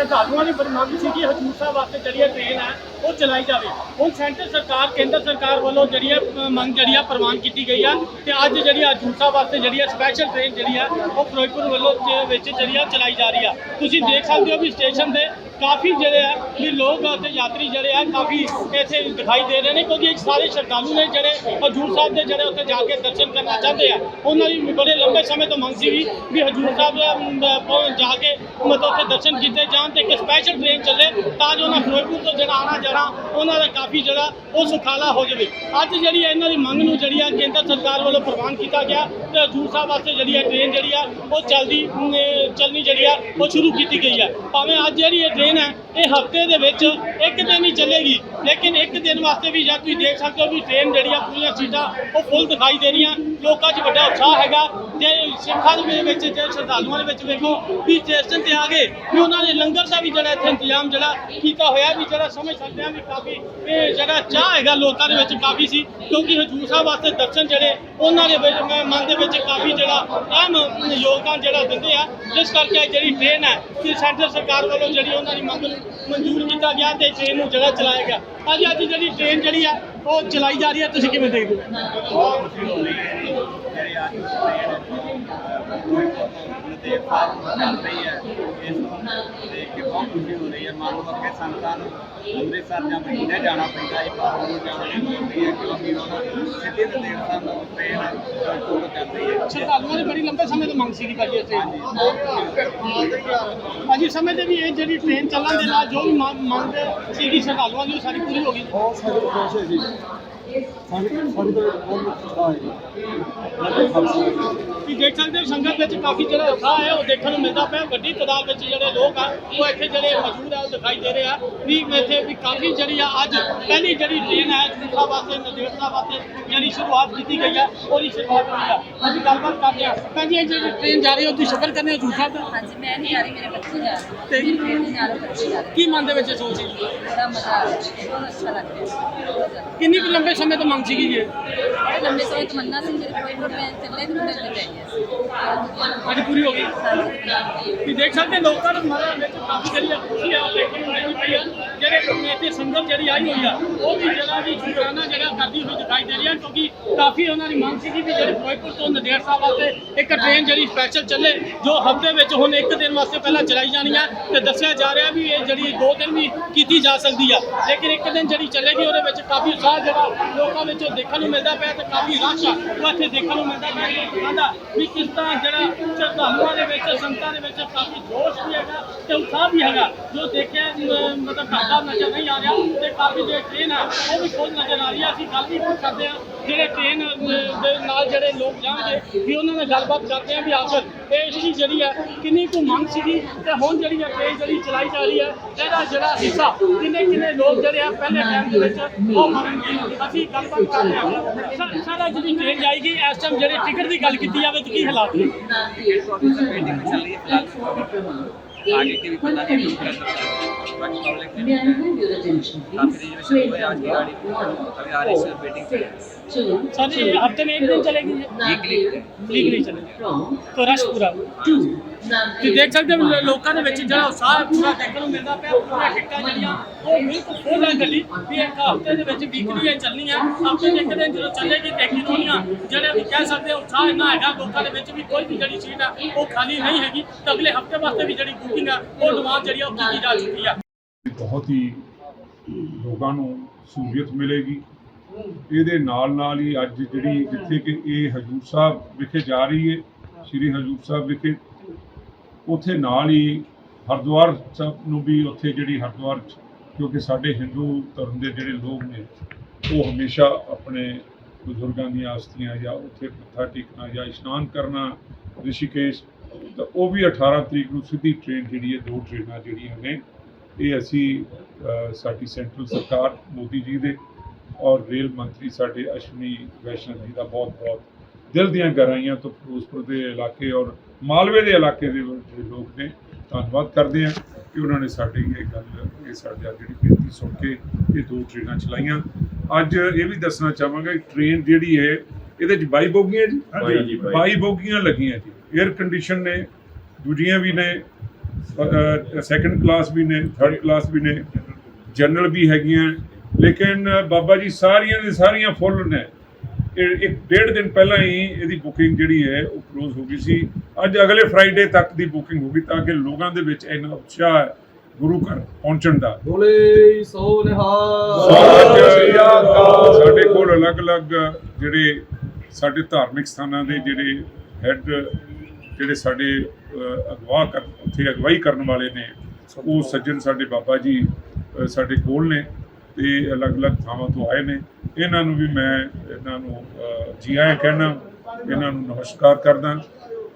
ਸ਼ਰਧਾਲੂਆਂ ਦੀ ਮੰਗ ਸੀ ਕਿ ਹਜੂਰ ਸਾਹਿਬ ਵਾਸਤੇ ਜਿਹੜੀ ਇਹ ਟ੍ਰੇਨ ਹੈ, ਉਹ ਚਲਾਈ ਜਾਵੇ। ਹੁਣ ਸੈਂਟਰ ਸਰਕਾਰ, ਕੇਂਦਰ ਸਰਕਾਰ ਵੱਲੋਂ ਜਿਹੜੀ ਹੈ ਮੰਗ ਜਿਹੜੀ ਆ ਪ੍ਰਵਾਨ ਕੀਤੀ ਗਈ ਆ ਤੇ ਅੱਜ ਜਿਹੜੀ ਆ ਹਜੂਰ ਸਾਹਿਬ ਵਾਸਤੇ ਜਿਹੜੀ ਆ ਸਪੈਸ਼ਲ ਟ੍ਰੇਨ ਜਿਹੜੀ ਆ, ਉਹ ਫਿਰੋਜ਼ਪੁਰ ਵੱਲੋਂ ਵਿੱਚ ਜਿਹੜੀ ਆ ਚਲਾਈ ਜਾ ਰਹੀ ਆ। ਤੁਸੀਂ ਦੇਖ ਸਕਦੇ ਹੋ ਵੀ ਸਟੇਸ਼ਨ ਤੇ ਕਾਫੀ ਜਿਹੜੇ ਆ, ਵੀ ਲੋਕ ਅਤੇ ਯਾਤਰੀ ਜਿਹੜੇ ਆ, ਕਾਫੀ ਇੱਥੇ ਦਿਖਾਈ ਦੇ ਰਹੇ ਨੇ, ਕਿਉਂਕਿ ਇੱਕ ਸਾਰੇ ਸ਼ਰਧਾਲੂ ਨੇ ਜਿਹੜੇ ਹਜੂਰ ਸਾਹਿਬ ਦੇ ਜਿਹੜੇ ਉੱਥੇ ਜਾ ਕੇ ਦਰਸ਼ਨ ਕਰਨਾ ਚਾਹੁੰਦੇ ਆ। ਉਹਨਾਂ ਦੀ ਬੜੇ ਲੰਬੇ ਸਮੇਂ ਤੋਂ ਮੰਗ ਸੀ ਵੀ ਹਜੂਰ ਸਾਹਿਬ ਪਹੁੰਚ ਜਾ ਕੇ ਮਤਲਬ ਉੱਥੇ ਦਰਸ਼ਨ ਕੀਤੇ ਜਾਣ ਤੇ ਇੱਕ ਸਪੈਸ਼ਲ ਟ੍ਰੇਨ ਚੱਲੇ, ਤਾਂ ਜੋ ਉਹਨਾਂ ਫਿਰੋਜ਼ਪੁਰ ਤੋਂ ਜਿਹੜਾ ਆਣਾ ਜਾਣਾ, ਉਹਨਾਂ ਦਾ ਕਾਫੀ ਜਿਹੜਾ ਉਹ ਸੁਖਾਲਾ ਹੋ ਜਾਵੇ। ਅੱਜ ਜਿਹੜੀ ਇਹਨਾਂ ਦੀ ਮੰਗ ਨੂੰ ਜਿਹੜੀ ਆ ਕੇਂਦਰ ਸਰਕਾਰ ਵੱਲੋਂ ਪ੍ਰਵਾਨ ਕੀਤਾ ਗਿਆ ਤੇ ਹਜੂਰ ਸਾਹਿਬ ਵਾਸਤੇ ਜਿਹੜੀ ਆ ਟ੍ਰੇਨ ਜਿਹੜੀ ਆ, ਉਹ ਚੱਲਦੀ ਚੱਲਣੀ ਜਿਹੜੀ ਆ, ਉਹ ਸ਼ੁਰੂ ਕੀਤੀ ਗਈ ਆ। ਭਾਵੇਂ ਅੱਜ ਜਿਹੜੀ ਇਹ ਟ੍ਰੇਨ ਹੈ, ਇਹ ਹਫ਼ਤੇ ਦੇ ਵਿੱਚ ਇੱਕ ਦਿਨ ਹੀ ਚੱਲੇਗੀ। ਲੇਕਿਨ ਇੱਕ ਦਿਨ ਵਾਸਤੇ ਵੀ ਜਾਂ ਤੁਸੀਂ ਦੇਖ ਸਕਦੇ ਹੋ ਵੀ ਟ੍ਰੇਨ ਜਿਹੜੀਆਂ ਆ ਪੂਰੀਆਂ ਸੀਟਾਂ ਉਹ ਫੁੱਲ ਦਿਖਾਈ ਦੇ ਰਹੀਆਂ। ਲੋਕਾਂ 'ਚ ਵੱਡਾ ਉਤਸ਼ਾਹ ਹੈਗਾ। ਜੇ ਸਿੱਖਾਂ ਦੇ ਵਿੱਚ, ਜੇ ਸ਼ਰਧਾਲੂਆਂ ਦੇ ਵਿੱਚ ਵੇਖੋ ਵੀ ਸਟੇਸ਼ਨ ਤੇ ਆ ਗਏ, ਵੀ ਉਹਨਾਂ ਨੇ ਲੰਗਰ ਦਾ ਵੀ ਜਿਹੜਾ ਇੱਥੇ ਇੰਤਜ਼ਾਮ ਜਿਹੜਾ ਕੀਤਾ ਹੋਇਆ ਵੀ ਜਿਹੜਾ ਸਮਝ ਸਕਦੇ ਆ ਵੀ ਕਾਫੀ, ਇਹ ਜਿਹੜਾ ਚਾਹ ਹੈਗਾ ਲੋਕਾਂ ਦੇ ਵਿੱਚ ਕਾਫੀ ਸੀ, ਕਿਉਂਕਿ ਹਜੂਰ ਸਾਹਿਬ ਵਾਸਤੇ ਦਰਸ਼ਨ ਜਿਹੜੇ ਉਹਨਾਂ ਦੇ ਵਿੱਚ ਮਨ ਦੇ ਵਿੱਚ ਕਾਫੀ ਜਿਹੜਾ ਅਹਿਮ ਯੋਗਦਾਨ ਜਿਹੜਾ ਦਿੰਦੇ ਆ, ਜਿਸ ਕਰਕੇ ਜਿਹੜੀ ਟ੍ਰੇਨ ਹੈ, ਕਿ ਸੈਂਟਰ ਸਰਕਾਰ ਵੱਲੋਂ ਜਿਹੜੀ ਉਹਨਾਂ ਦੀ ਮੰਗ ਨੂੰ ਮਨਜ਼ੂਰ ਕੀਤਾ ਗਿਆ ਤੇ ਟ੍ਰੇਨ ਨੂੰ ਜਿਹੜਾ ਚਲਾਇਆ ਗਿਆ। ਅੱਜ ਅੱਜ ਜਿਹੜੀ ਟ੍ਰੇਨ ਜਿਹੜੀ ਆ, ਉਹ ਚਲਾਈ ਜਾ ਰਹੀ ਹੈ ਤੁਸੀਂ ਕਿਵੇਂ ਦੇਖਦੇ ਹੋ? ਬਹੁਤ ਖੁਸ਼ੀ ਹੋ ਰਹੀ ਹੈ ਜਿਹੜੇ ਅੱਜ ਟ੍ਰੇਨ ਦੇ ਫਾਰਮ ਚੱਲ ਰਹੀ ਹੈ ਇਸ ਨੂੰ ਦੇਖ ਕੇ ਬਹੁਤ ਖੁਸ਼ੀ ਹੋ ਰਹੀ ਹੈ ਮੰਨ ਲਓ ਕਿ ਸੰਗਤਾਂ ਨੂੰ ਅੰਮ੍ਰਿਤਸਰ ਜਾਂ ਬਠਿੰਡੇ ਜਾਣਾ ਪੈਂਦਾ ਹੈ ਪਰ ਉਹ ਜਾਣ ਦੀ ਲੋੜ ਨਹੀਂ ਹੈ ਕਿਉਂਕਿ ਉਹ ਸਿੱਧੇ ਤੇ ਦੇਰ ਸਾਨੂੰ ਟ੍ਰੇਨ ਟੂਰ ਕਰ ਰਹੀ ਹੈ ਸ਼ਰਧਾਲੂਆਂ ਦੀ ਬੜੀ ਲੰਬੇ ਸਮੇਂ ਤੋਂ ਮੰਗ ਸੀਗੀ ਭਾਜੀ ਭਾਜੀ ਸਮੇਂ ਤੇ ਵੀ ਇਹ ਜਿਹੜੀ ਟ੍ਰੇਨ ਚੱਲਣ ਦੇ ਨਾਲ ਜੋ ਵੀ ਮੰਗ ਮੰਗ ਸੀਗੀ ਸ਼ਰਧਾਲੂਆਂ ਦੀ ਉਹ ਸਾਰੀ ਪੂਰੀ ਹੋ ਗਈ। ਬਹੁਤ ਸਾਰੇ ਖੁਸ਼ ਹੈ ਜੀ ਸਾਡੀ ਦੇਖ ਸਕਦੇ ਹੋ ਸੰਗਤ ਵਿੱਚ ਕਾਫੀ ਜਿਹੜਾ ਉਤਸ਼ਾਹ ਹੈ, ਉਹ ਦੇਖਣ ਨੂੰ ਮਿਲਦਾ ਪਿਆ। ਵੱਡੀ ਤਾਦਾਦ ਵਿੱਚ ਜਿਹੜੇ ਲੋਕ ਆ, ਉਹ ਇੱਥੇ ਜਿਹੜੇ ਮੌਜੂਦ ਆ, ਉਹ ਦਿਖਾਈ ਦੇ ਰਹੇ ਆ। ਵੀ ਇੱਥੇ ਵੀ ਕਾਫੀ ਜਿਹੜੀ ਆ, ਅੱਜ ਪਹਿਲੀ ਜਿਹੜੀ ਟ੍ਰੇਨ ਹੈ ਜੂਸਾ ਵਾਸਤੇ, ਨਦੇੜ ਵਾਸਤੇ ਜਿਹੜੀ ਸ਼ੁਰੂਆਤ ਕੀਤੀ ਗਈ ਆ ਉਹਦੀ ਸ਼ੁਰੂਆਤ ਹੋਈ ਆ ਅਸੀਂ ਗੱਲਬਾਤ ਕਰਦੇ ਆ ਭੈਣ ਜੀ ਇਹ ਟ੍ਰੇਨ ਜਾ ਰਹੀ ਹੈ ਤੁਸੀਂ ਸਫ਼ਰ ਕਰਨੇ ਹੋ ਜੂਸਾ ਦਾ ਹਾਂਜੀ ਮੈਂ ਨਹੀਂ ਜਾ ਰਹੀ ਮੇਰੇ ਬੱਚੇ ਜਾ ਰਹੇ ਤੇ- ਮੇਰੀ ਦੇ ਨਾਲ ਬੱਚੇ ਜਾ ਰਹੇ ਕੀ ਮਨ ਦੇ ਵਿੱਚ ਸੋਚ ਸੀ? ਬੜਾ ਮਜ਼ਾ ਆ ਰਿਹਾ ਬਹੁਤ ਅੱਛਾ ਲੱਗ ਰਿਹਾ। ਕਿੰਨੀ ਕੁ ਲੰਬੇ ਸਮੇਂ ਤੋਂ ਮੰਗ ਸੀਗੀ ਜੀ ਲੰਬੇ ਸਮੇਂ ਤੋਂ ਮੰਨਣਾ ਸੀ ਮੇਰੇ ਕੋਈ ਟ੍ਰੇਨ ਚੱਲੇ ਤੇ ਮਿਲਣੇ ਚਾਹੀਏ ਸੀ ਅੱਜ ਪੂਰੀ ਹੋ ਗਈ? ਵੀ ਦੇਖ ਸਕਦੇ ਹੋ ਲੋਕਾਂ ਨੂੰ ਮਨ ਵਿੱਚ ਕਾਫੀ ਜਿਹੜੀ ਖੁਸ਼ੀ ਆ ਦੇਖਣ ਨੂੰ ਮਿਲਦੀ ਪਈ ਆ ਜਿਹੜੇ ਕਮੇਟੀ ਸੰਗਤ ਜਿਹੜੀ ਆਈ ਹੋਈ ਆ, ਉਹ ਵੀ ਜਿਹੜਾ ਵੀ ਸ਼ੁਕਰਾਨਾ ਜਿਹੜਾ ਕਰਦੀ ਹੋਈ ਦਿਖਾਈ ਦੇ ਰਹੀ ਆ, ਕਿਉਂਕਿ ਕਾਫੀ ਉਹਨਾਂ ਦੀ ਮੰਗ ਸੀ ਕਿ ਵੀ ਜਿਹੜੇ ਫਿਰੋਜ਼ਪੁਰ ਤੋਂ ਨੰਦੇੜ ਸਾਹਿਬ ਵਾਸਤੇ ਇੱਕ ਟ੍ਰੇਨ ਜਿਹੜੀ ਸਪੈਸ਼ਲ ਚੱਲੇ, ਜੋ ਹਫ਼ਤੇ ਵਿੱਚ ਹੁਣ ਇੱਕ ਦਿਨ ਵਾਸਤੇ ਪਹਿਲਾਂ ਚਲਾਈ ਜਾਣੀ ਆ, ਤੇ ਦੱਸਿਆ ਜਾ ਰਿਹਾ ਵੀ ਇਹ ਜਿਹੜੀ ਦੋ ਦਿਨ ਵੀ ਕੀਤੀ ਜਾ ਸਕਦੀ ਆ। ਲੇਕਿਨ ਇੱਕ ਦਿਨ ਜਿਹੜੀ ਚੱਲੇਗੀ, ਉਹਦੇ ਵਿੱਚ ਕਾਫੀ ਉਤਸ਼ਾਹ ਜਿਹੜਾ ਲੋਕਾਂ ਵਿੱਚੋਂ ਦੇਖਣ ਨੂੰ ਮਿਲਦਾ ਪਿਆ ਤੇ ਕਾਫੀ ਰਸ਼ ਆ, ਉਹ ਇੱਥੇ ਦੇਖਣ ਨੂੰ ਮਿਲਦਾ ਪਿਆ। ਕਹਿੰਦਾ ਵੀ ਕਿਸ ਤਰ੍ਹਾਂ ਜਿਹੜਾ ਸ਼ਰਧਾਲੂਆਂ ਦੇ ਵਿੱਚ, ਸੰਗਤਾਂ ਦੇ ਵਿੱਚ ਕਾਫੀ ਜੋਸ਼ ਵੀ ਹੈਗਾ ਤੇ ਉਤਸ਼ਾਹ ਵੀ ਹੈਗਾ। ਜੋ ਦੇਖਿਆ ਮਤਲਬ ਘਾਟਾ ਨਜ਼ਰ ਨਹੀਂ ਆ ਰਿਹਾ, ਤੇ ਕਾਫੀ ਜਿਹੜੇ ਟ੍ਰੇਨ ਆ, ਉਹ ਵੀ ਖੁਦ ਨਜ਼ਰ ਆ ਰਹੀ ਆ। ਅਸੀਂ ਗੱਲ ਵੀ ਪੁੱਛ ਸਕਦੇ ਆ, ਜਿਹੜੇ ਟ੍ਰੇਨ ਦੇ ਨਾਲ ਜਿਹੜੇ ਲੋਕ ਜਾਣਗੇ, ਵੀ ਉਹਨਾਂ ਨਾਲ ਗੱਲਬਾਤ ਕਰਦੇ ਆ ਵੀ ਆਖਰ ਇਹ ਚੀਜ਼ ਜਿਹੜੀ ਆ, ਕਿੰਨੀ ਕੁ ਮੰਗ ਸੀਗੀ, ਤੇ ਹੁਣ ਜਿਹੜੀ ਆ ਟ੍ਰੇਨ ਜਿਹੜੀ ਚਲਾਈ ਜਾ ਰਹੀ ਹੈ ਇਹਦਾ ਜਿਹੜਾ ਹਿੱਸਾ, ਕਿੰਨੇ ਕਿੰਨੇ ਲੋਕ ਜਿਹੜੇ ਆ ਪਹਿਲੇ ਟਾਈਮ ਦੇ ਵਿੱਚ ਉਹ ਮੰਗਣਗੇ ਅਸੀਂ ਗੱਲਬਾਤ ਕਰਦੇ ਆ ਸਾ- ਸਾਰਾ ਜਿਹੜੀ ਟ੍ਰੇਨ ਜਾਏਗੀ, ਇਸ ਟਾਈਮ ਜਿਹੜੇ ਟਿਕਟ ਦੀ ਗੱਲ ਕੀਤੀ ਜਾਵੇ, ਤਾਂ ਕੀ ਹਾਲਾਤ ਨੇ? मीटिंग चल रही है फिलहाल आगे की भी पता नहीं कुछ कर सकता बाकी public May I have your attention, काफी please? रिजर्वेशन Train हुए आज की गाड़ी number अभी आ रही है वेटिंग पे है। two, सर ये हफ्ते में एक दिन चलेगी ये? Weekly है। Weekly चलेगी। from तो रश पूरा two, ਤੁਸੀਂ ਦੇਖ ਸਕਦੇ ਹੋ ਲੋ- ਲੋਕਾਂ ਦੇ ਵਿੱਚ ਜਿਹੜਾ ਉਤਸ਼ਾਹ ਹੈ ਪੂਰਾ ਦੇਖਣ ਨੂੰ ਮਿਲਦਾ ਪਿਆ ਪੂਰਾ ਟਿਕਟਾਂ ਜਿਹੜੀਆਂ ਉਹ ਬਿਲਕੁਲ ਫੁੱਲ ਹੈ ਗੱਡੀ ਵੀ ਇੱਕ ਹਫ਼ਤੇ ਦੇ ਵਿੱਚ ਵੀਕਲੀ ਇਹ ਚੱਲਣੀ ਹੈ ਹਫ਼ਤੇ ਦੇ ਇੱਕ ਦਿਨ ਜਦੋਂ ਚੱਲੇਗੀ ਦੇਖੀ ਹੋਣੀਆਂ ਜਿਹੜੇ ਵੀ ਕਹਿ ਸਕਦੇ ਹੋ ਉਤਸ਼ਾਹ ਇੰਨਾ ਹੈਗਾ ਲੋਕਾਂ ਦੇ ਵਿੱਚ ਵੀ ਕੋਈ ਵੀ ਜਿਹੜੀ ਸੀਟ ਆ ਉਹ ਖਾਲੀ ਨਹੀਂ ਹੈਗੀ ਤਾਂ ਅਗਲੇ ਹਫ਼ਤੇ ਵਾਸਤੇ ਵੀ ਜਿਹੜੀ ਬੁਕਿੰਗ ਆ, ਉਹ ਡਿਮਾਂਡ ਜਿਹੜੀ ਆ ਉਹ ਕੀਤੀ ਜਾ ਚੁੱਕੀ ਆ। ਬਹੁਤ ਹੀ ਲੋਕਾਂ ਨੂੰ ਸਹੂਲੀਅਤ ਮਿਲੇਗੀ। ਇਹਦੇ ਨਾਲ ਨਾਲ ਹੀ ਅੱਜ ਜਿਹੜੀ ਜਿੱਥੇ ਕਿ ਇਹ ਹਜੂਰ ਸਾਹਿਬ ਵਿਖੇ ਜਾ ਰਹੀ ਹੈ ਸ੍ਰੀ ਹਜੂਰ ਸਾਹਿਬ ਵਿਖੇ, ਉੱਥੇ ਨਾਲ ਹੀ ਹਰਿਦੁਆਰ ਸਾਹਿਬ ਨੂੰ ਵੀ ਉੱਥੇ ਜਿਹੜੀ ਹਰਿਦੁਆਰ 'ਚ, ਕਿਉਂਕਿ ਸਾਡੇ ਹਿੰਦੂ ਧਰਮ ਦੇ ਜਿਹੜੇ ਲੋਕ ਨੇ, ਉਹ ਹਮੇਸ਼ਾ ਆਪਣੇ ਬਜ਼ੁਰਗਾਂ ਦੀਆਂ ਆਸਤੀਆਂ ਜਾਂ ਉੱਥੇ ਮੱਥਾ ਟੇਕਣਾ ਜਾਂ ਇਸ਼ਨਾਨ ਕਰਨਾ, ਰਿਸ਼ੀਕੇਸ਼ ਤਾਂ ਉਹ ਵੀ 18 ਤਰੀਕ ਨੂੰ ਸਿੱਧੀ ਟ੍ਰੇਨ ਜਿਹੜੀ ਹੈ ਦੋ ਟ੍ਰੇਨਾਂ ਜਿਹੜੀਆਂ ਨੇ ਇਹ ਅਸੀਂ ਸਾਡੀ ਸੈਂਟਰਲ ਸਰਕਾਰ ਮੋਦੀ ਜੀ ਦੇ ਔਰ ਰੇਲ ਮੰਤਰੀ ਸਾਡੇ ਅਸ਼ਵਨੀ ਵੈਸ਼ਨਵ ਜੀ ਦਾ ਬਹੁਤ ਬਹੁਤ ਦਿਲ ਦੀਆਂ ਗਹਿਰਾਈਆਂ ਤੋਂ ਫਿਰੋਜ਼ਪੁਰ ਦੇ ਇਲਾਕੇ ਔਰ ਮਾਲਵੇ ਦੇ ਇਲਾਕੇ ਦੇ ਲੋਕ ਨੇ ਧੰਨਵਾਦ ਕਰਦੇ ਹਾਂ ਕਿ ਉਹਨਾਂ ਨੇ ਸਾਡੀ ਇਹ ਗੱਲ ਇਹ ਸਾਡੀ ਆਹ ਜਿਹੜੀ ਬੇਨਤੀ ਸੁਣ ਕੇ ਇਹ ਦੋ ਟ੍ਰੇਨਾਂ ਚਲਾਈਆਂ। ਅੱਜ ਇਹ ਵੀ ਦੱਸਣਾ ਚਾਹਾਂਗਾ ਕਿ ਟ੍ਰੇਨ ਜਿਹੜੀ ਹੈ ਇਹਦੇ ਚ 22 ਬੋਗੀਆਂ ਜੀ? ਹਾਂਜੀ, ਹਾਂਜੀ, 22 ਬੋਗੀਆਂ ਲੱਗੀਆਂ ਜੀ। 에ਅਰ ਕੰਡੀਸ਼ਨ ਨੇ ਦੂਜੀਆਂ ਵੀ ਨੇ ਸੈਕੰਡ ਕਲਾਸ ਵੀ ਨੇ ਥਰਡ ਕਲਾਸ ਵੀ ਨੇ ਜਨਰਲ ਵੀ ਹੈਗੀਆਂ। ਲੇਕਿਨ ਬਾਬਾ ਜੀ ਸਾਰੀਆਂ ਦੀ ਸਾਰੀਆਂ ਫੁੱਲ ਨੇ। ਇੱਕ ਡੇਢ ਦਿਨ ਪਹਿਲਾਂ ਹੀ ਇਹਦੀ ਬੁਕਿੰਗ ਜਿਹੜੀ ਹੈ ਉਹ ਕਲੋਜ਼ ਹੋ ਗਈ ਸੀ। ਅੱਜ ਅਗਲੇ ਫਰਾਈਡੇ ਤੱਕ ਦੀ ਬੁਕਿੰਗ ਹੋ ਗਈ ਤਾਂ ਕਿ ਲੋਕਾਂ ਦੇ ਵਿੱਚ ਇੰਨਾ ਉਤਸ਼ਾਹ ਹੈ ਗੁਰੂ ਘਰ ਪਹੁੰਚਣ ਦਾ। ਬੋਲੇ ਸੋ ਨਿਹਾਲ। ਸਾਡੇ ਕੋਲ ਅਲੱਗ-ਅਲੱਗ ਜਿਹੜੇ ਸਾਡੇ ਧਾਰਮਿਕ ਸਥਾਨਾਂ ਦੇ ਜਿਹੜੇ ਹੈੱਡ ਜਿਹੜੇ ਸਾਡੇ ਅਗਵਾ ਕਰ ਉੱਥੇ ਅਗਵਾਈ ਕਰਨ ਵਾਲੇ ਨੇ ਉਹ ਸੱਜਣ ਸਾਡੇ ਬਾਬਾ ਜੀ ਸਾਡੇ ਕੋਲ ਨੇ ਤੇ ਅਲੱਗ-ਅਲੱਗ ਥਾਵਾਂ ਤੋਂ ਆਏ ਨੇ। ਇਹਨਾਂ ਨੂੰ ਵੀ ਮੈਂ ਇਹਨਾਂ ਨੂੰ ਅਹ, ਜੀ ਆਇਆਂ ਕਹਿਣਾ ਇਹਨਾਂ ਨੂੰ ਨਮਸਕਾਰ ਕਰਦਾ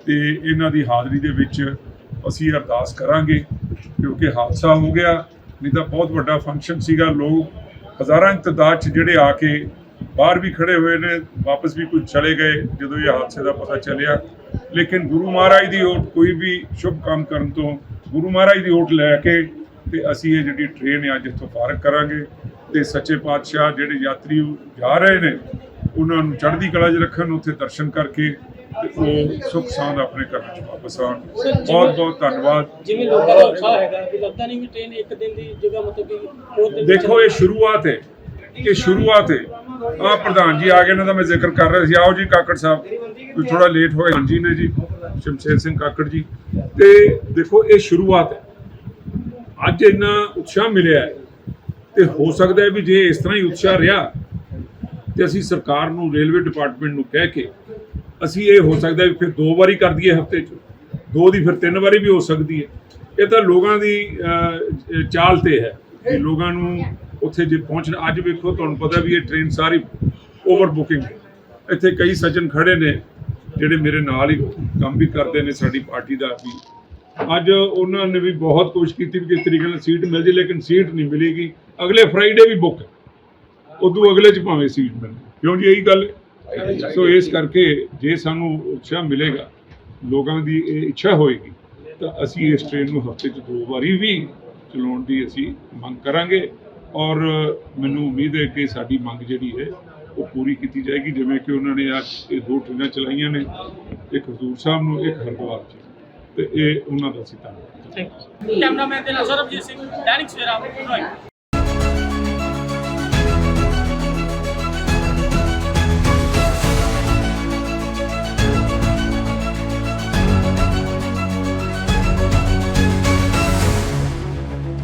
ਤੇ ਇਹਨਾਂ ਦੀ ਹਾਜ਼ਰੀ ਦੇ ਵਿੱਚ ਅਸੀਂ ਅਰਦਾਸ ਕਰਾਂਗੇ ਕਿਉਂਕਿ ਹਾਦਸਾ ਹੋ ਗਿਆ ਨਹੀਂ ਤਾਂ ਬਹੁਤ ਵੱਡਾ ਫੰਕਸ਼ਨ ਸੀਗਾ। ਲੋਕ ਹਜ਼ਾਰਾਂ ਦੀ 'ਚ ਜਿਹੜੇ ਆ ਕੇ ਬਾਹਰ ਵੀ ਖੜੇ ਹੋਏ ਨੇ ਵਾਪਸ ਵੀ ਕੁਝ ਚਲੇ ਗਏ ਜਦੋਂ ਇਹ ਹਾਦਸੇ ਦਾ ਪਤਾ ਚੱਲਿਆ। ਲੇਕਿਨ ਗੁਰੂ ਮਹਾਰਾਜ ਦੀ ਓਟ ਕੋਈ ਵੀ ਸ਼ੁਭ ਕੰਮ ਕਰਨ ਤੋਂ ਗੁਰੂ ਮਹਾਰਾਜ ਦੀ ਓਟ ਲੈ ਕੇ ਤੇ ਅਸੀਂ ਇਹ ਜਿਹੜੀ ਟ੍ਰੇਨ ਹੈ ਅੱਜ ਇੱਥੋਂ ਫਾਰਗ ਕਰਾਂਗੇ ਤੇ ਸੱਚੇ ਪਾਤਸ਼ਾਹ ਜਿਹੜੇ ਯਾਤਰੀ ਜਾ ਰਹੇ ਨੇ ਉਹਨਾਂ ਨੂੰ ਚੜ੍ਹਦੀ ਕਲਾ 'ਚ ਰੱਖਣ ਉੱਥੇ ਦਰਸ਼ਨ ਕਰਕੇ ਉਹ ਸੁਖ ਸਾਂਦ ਆਪਣੇ ਘਰਾਂ 'ਚ ਵਾਪਸ ਆਉਣ। ਬਹੁਤ ਬਹੁਤ ਧੰਨਵਾਦ। ਜਿਵੇਂ ਲੋਕਾਂ ਦਾ ਉਤਸ਼ਾਹ ਹੈਗਾ ਕਿ ਲੱਗਦਾ ਨਹੀਂ ਵੀ ਟ੍ਰੇਨ ਇੱਕ ਦਿਨ ਦੀ ਜਗ੍ਹਾ ਮਤਲਬ ਕਿ ਹੋਰ ਦਿਨ ਦੇਖੋ ਇਹ ਸ਼ੁਰੂਆਤ ਹੈ ਇਹ ਸ਼ੁਰੂਆਤ ਹੈ ਆ ਪ੍ਰਧਾਨ ਜੀ ਆ ਗਏ ਇਹਨਾਂ ਦਾ ਮੈਂ ਜ਼ਿਕਰ ਕਰ ਰਿਹਾ ਸੀ। ਆਓ ਜੀ ਕਾਕੜ ਸਾਹਿਬ। ਵੀ ਥੋੜਾ ਲੇਟ ਹੋਇਆ ਹਾਂਜੀ ਨੇ ਜੀ, ਸ਼ਮਸ਼ੇਰ ਸਿੰਘ ਕਾਕੜ ਜੀ। ਤੇ ਦੇਖੋ, ਇਹ ਸ਼ੁਰੂਆਤ ਹੈ। ਅੱਜ ਇੰਨਾ ਉਤਸ਼ਾਹ ਮਿਲਿਆ ਹੈ ਤੇ ਹੋ ਸਕਦਾ ਹੈ ਵੀ ਜੇ ਇਸ ਤਰ੍ਹਾਂ ਹੀ ਉਤਸ਼ਾਹ ਰਿਹਾ ਤੇ ਅਸੀਂ ਸਰਕਾਰ ਨੂੰ, ਰੇਲਵੇ ਡਿਪਾਰਟਮੈਂਟ ਨੂੰ ਕਹਿ ਕੇ ਅਸੀਂ ਇਹ ਹੋ ਸਕਦਾ ਵੀ ਫਿਰ ਦੋ ਵਾਰੀ ਕਰ ਦਈਏ ਹਫ਼ਤੇ 'ਚ। ਦੋ ਦੀ ਫਿਰ ਤਿੰਨ ਵਾਰੀ ਵੀ ਹੋ ਸਕਦੀ ਹੈ। ਇਹ ਤਾਂ ਲੋਕਾਂ ਦੀ ਚਾਲ ਤੇ ਹੈ ਕਿ ਲੋਕਾਂ ਨੂੰ ਉੱਥੇ ਜੇ ਪਹੁੰਚਣਾ। ਅੱਜ ਵੇਖੋ, ਤੁਹਾਨੂੰ ਪਤਾ ਵੀ ਇਹ ਟ੍ਰੇਨ ਸਾਰੀ ਓਵਰ ਬੁਕਿੰਗ ਹੈ। ਇੱਥੇ ਕਈ ਸੱਜਣ ਖੜੇ ਨੇ। ਜਿਹੜੇ ਮੇਰੇ ਨਾਲ ਹੀ ਕੰਮ ਵੀ ਕਰਦੇ ਨੇ ਸਾਡੀ ਪਾਰਟੀ ਦਾ ਵੀ। ਅੱਜ ਉਹਨਾਂ ਨੇ ਵੀ ਬਹੁਤ ਕੋਸ਼ਿਸ਼ ਕੀਤੀ ਵੀ ਕਿਸ ਤਰੀਕੇ ਨਾਲ ਸੀਟ ਮਿਲ ਜੇ ਲੇਕਿਨ ਸੀਟ ਨਹੀਂ ਮਿਲੇਗੀ। ਅਗਲੇ ਫਰਾਈਡੇ ਵੀ ਬੁੱਕ ਹੈ। ਉਦੋਂ ਅਗਲੇ ਚ ਭਾਵੇਂ ਸੀਟ ਮਿਲੇ। ਕਿਉਂ ਜੀ, ਇਹੀ ਗੱਲ ਸੋ ਇਸ ਕਰਕੇ ਜੇ ਸਾਨੂੰ ਉਤਸ਼ਾਹ ਮਿਲੇਗਾ, ਲੋਕਾਂ ਦੀ ਇਹ ਇੱਛਾ ਹੋਏਗੀ, ਤਾਂ ਅਸੀਂ ਇਸ ਟ੍ਰੇਨ ਨੂੰ ਹਫ਼ਤੇ 'ਚ ਦੋ ਵਾਰੀ ਵੀ ਚਲਾਉਣ ਦੀ ਅਸੀਂ ਮੰਗ ਕਰਾਂਗੇ। ਔਰ ਮੈਨੂੰ ਉਮੀਦ ਹੈ ਕਿ ਸਾਡੀ ਮੰਗ ਜਿਹੜੀ ਹੈ ਉਹ ਪੂਰੀ ਕੀਤੀ ਜਾਏਗੀ, ਜਿਵੇਂ ਕਿ ਉਹਨਾਂ ਨੇ ਅੱਜ ਇਹ ਦੋ ਟ੍ਰੇਨਾਂ ਚਲਾਈਆਂ ਨੇ, ਇੱਕ ਹਜ਼ੂਰ ਸਾਹਿਬ ਨੂੰ, ਇੱਕ ਹਰਿਦੁਆਰ 'ਚ ਤੇ ਇਹ ਉਹਨਾਂ ਦਾ ਅਸੀਂ ਧੰਨਵਾਦ ਕੈਮਰਾਮੈਨ ਦੇ ਨਾਲ ਸਰਬਜੀਤ ਸਿੰਘ ਦੈਨਿਕ ਸਵੇਰਾ